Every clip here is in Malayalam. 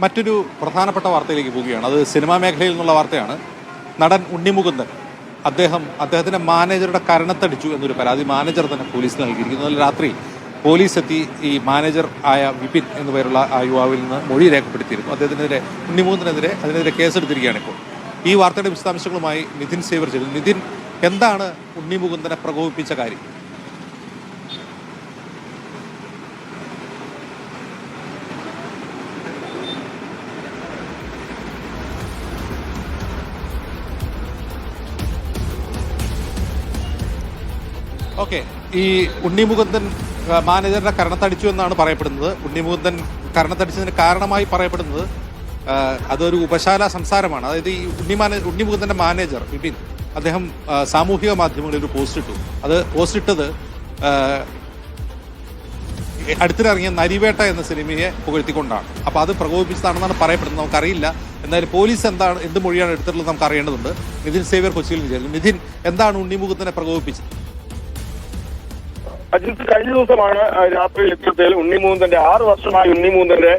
മറ്റൊരു പ്രധാനപ്പെട്ട വാർത്തയിലേക്ക് പോവുകയാണ്. അത് സിനിമാ മേഖലയിൽ നിന്നുള്ള വാർത്തയാണ്. നടൻ ഉണ്ണിമുകുന്ദൻ അദ്ദേഹം അദ്ദേഹത്തിന്റെ മാനേജറുടെ കരണത്തടിച്ചു എന്നൊരു പരാതി മാനേജർ തന്നെ പോലീസിൽ നൽകിയിരിക്കുന്നു. രാത്രി പോലീസ് എത്തി ഈ മാനേജർ ആയ വിപിൻ എന്നു പേരുള്ള ആ യുവാവിൽ നിന്ന് മൊഴി രേഖപ്പെടുത്തിയിരുന്നു. അദ്ദേഹത്തിനെതിരെ ഉണ്ണിമുകുന്ദനെതിരെ അതിനെതിരെ കേസെടുത്തിരിക്കുകയാണ് ഇപ്പോൾ ഈ വാർത്തയുടെ വിശദാംശങ്ങളുമായി നിതിൻ സേവർ ചെയ്തു നിതിൻ എന്താണ് ഉണ്ണിമുകുന്ദനെ പ്രകോപിപ്പിച്ച കാര്യം? ഓക്കെ ഈ ഉണ്ണിമുകുന്ദൻ മാനേജറിനെ കരണത്തടിച്ചു എന്നാണ് പറയപ്പെടുന്നത്. ഉണ്ണിമുകുന്ദൻ കരണത്തടിച്ചതിന് കാരണമായി പറയപ്പെടുന്നത് അതൊരു ഉപശാല സംസാരമാണ്. അതായത് ഈ ഉണ്ണി മാനേജ് ഉണ്ണിമുകുന്ദന്റെ മാനേജർ വിപിൻ അദ്ദേഹം സാമൂഹിക മാധ്യമങ്ങളിൽ ഒരു പോസ്റ്റ് ഇട്ടു. അത് പോസ്റ്റ് ഇട്ടത് അടുത്തിറങ്ങിയ നരിവേട്ട എന്ന സിനിമയെ പുകഴ്ത്തിക്കൊണ്ടാണ്. അപ്പൊ അത് പ്രകോപിപ്പിച്ചതാണെന്നാണ് പറയപ്പെടുന്നത്. നമുക്കറിയില്ല. എന്തായാലും പോലീസ് എന്താണ് എന്ത് മൊഴിയാണ് എടുത്തിട്ടുള്ളത് നമുക്ക് അറിയേണ്ടതുണ്ട് നിതിൻ സേവ്യർ കൊച്ചിയിൽ വിചാരിച്ചു നിതിൻ എന്താണ് ഉണ്ണിമുഖത്തിനെ പ്രകോപിപ്പിച്ചത്? അജിത് കഴിഞ്ഞ ദിവസമാണ് രാത്രി എത്തിയതിൽ ഉണ്ണിമൂന്തന്റെ ആറ് വർഷമായി ഉണ്ണിമൂന്തന്റെ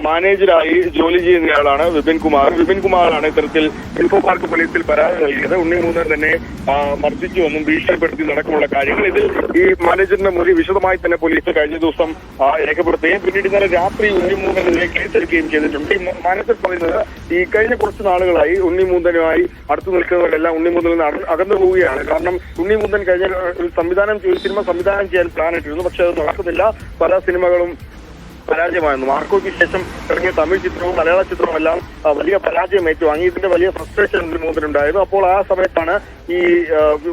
മാനേജരായി ജോലി ചെയ്യുന്നയാളാണ് വിപിൻ കുമാർ. വിപിൻ കുമാറാണ് ഇത്തരത്തിൽ ഇൻഫോ പാർക്ക് പോലീസിൽ പരാതി നൽകിയത്. ഉണ്ണി മൂന്നർ തന്നെ മർദ്ദിച്ചു മർദ്ദിച്ചുവെന്നും ഭീഷണിപ്പെടുത്തി നടക്കുമുള്ള കാര്യങ്ങൾ. ഇതിൽ ഈ മാനേജറിന്റെ മൊഴി വിശദമായി തന്നെ പോലീസ് കഴിഞ്ഞ ദിവസം രേഖപ്പെടുത്തുകയും പിന്നീട് ഇന്നലെ രാത്രി ഉണ്ണി മൂന്നനെതിരെ കേസെടുക്കുകയും ചെയ്തിട്ടുണ്ട്. ഈ മാനേജർ പറയുന്നത് ഈ കഴിഞ്ഞ കുറച്ച് നാളുകളായി ഉണ്ണി മൂന്നനുമായി അടുത്തു നിൽക്കുന്നവരെല്ലാം നിന്ന് അക- അകന്നു പോവുകയാണ്. കാരണം ഉണ്ണി മൂന്നൻ കഴിഞ്ഞ സംവിധാനം സിനിമ സംവിധാനം ചെയ്യാൻ പ്ലാൻ ഇട്ടിരുന്നു പക്ഷെ അത് നടക്കുന്നില്ല. പല സിനിമകളും പരാജയമായിരുന്നു. മാർക്കോയ്ക്ക് ശേഷം ഇറങ്ങിയ തമിഴ് ചിത്രവും മലയാള ചിത്രവും എല്ലാം വലിയ പരാജയം ഏറ്റുവാങ്ങി. ഇതിന്റെ വലിയ ഫ്രസ്ട്രേഷൻ മൂന്നിലുണ്ടായിരുന്നു അപ്പോൾ ആ സമയത്താണ് ഈ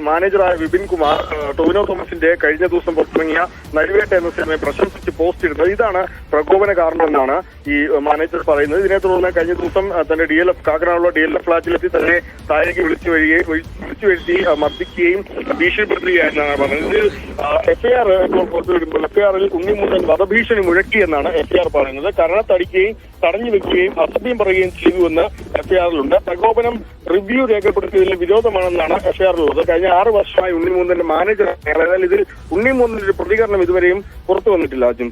മാനേജറായ വിപിൻ കുമാർ ടോവിനോ തോമസിന്റെ കഴിഞ്ഞ ദിവസം പുറത്തിറങ്ങിയ നരിവേട്ട എന്ന സിനിമയെ പ്രശംസിച്ച് പോസ്റ്റ് ഇടുന്നത്. ഇതാണ് പ്രകോപന കാരണമെന്നാണ് ഈ മാനേജർ പറയുന്നത്. ഇതിനെ തുടർന്ന് കഴിഞ്ഞ ദിവസം തന്റെ ഡി എൽ എഫ് കാക്കനാടുള്ള ഡി എൽ എഫ് ഫ്ലാറ്റിലെത്തി തന്നെ താഴേക്ക് വിളിച്ചു വരികയും വിളിച്ചു വരുത്തി മർദ്ദിക്കുകയും ഭീഷണിപ്പെടുത്തുകയായിരുന്നാണ് പറഞ്ഞത്. എഫ്ഐആർ ഇപ്പോൾ പുറത്തുവിടുമ്പോൾ എഫ്ഐആറിൽ ഉണ്ണിമുണ്ടൻ വധഭീഷണി മുഴക്കി എന്നാണ് എഫ്ഐആർ പറയുന്നത്. കരണത്തടിക്കുകയും തടഞ്ഞു വെക്കുകയും അസഭ്യം പറയുകയും ചെയ്തുവെന്ന് എഫ്ഐആറിലുണ്ട് പ്രകോപനം റിവ്യൂ രേഖപ്പെടുത്തിയതിൽ വിരോധമാണെന്നാണ് എഫ്ഐആറിലുള്ളത് കഴിഞ്ഞ ആറ് വർഷമായി ഉണ്ണിമൂന്നിന്റെ മാനേജർ എന്നാൽ ഇതിൽ ഉണ്ണിമൂന്നിന്റെ പ്രതികരണം ഇതുവരെയും പുറത്തു വന്നിട്ടില്ല അർജുൻ.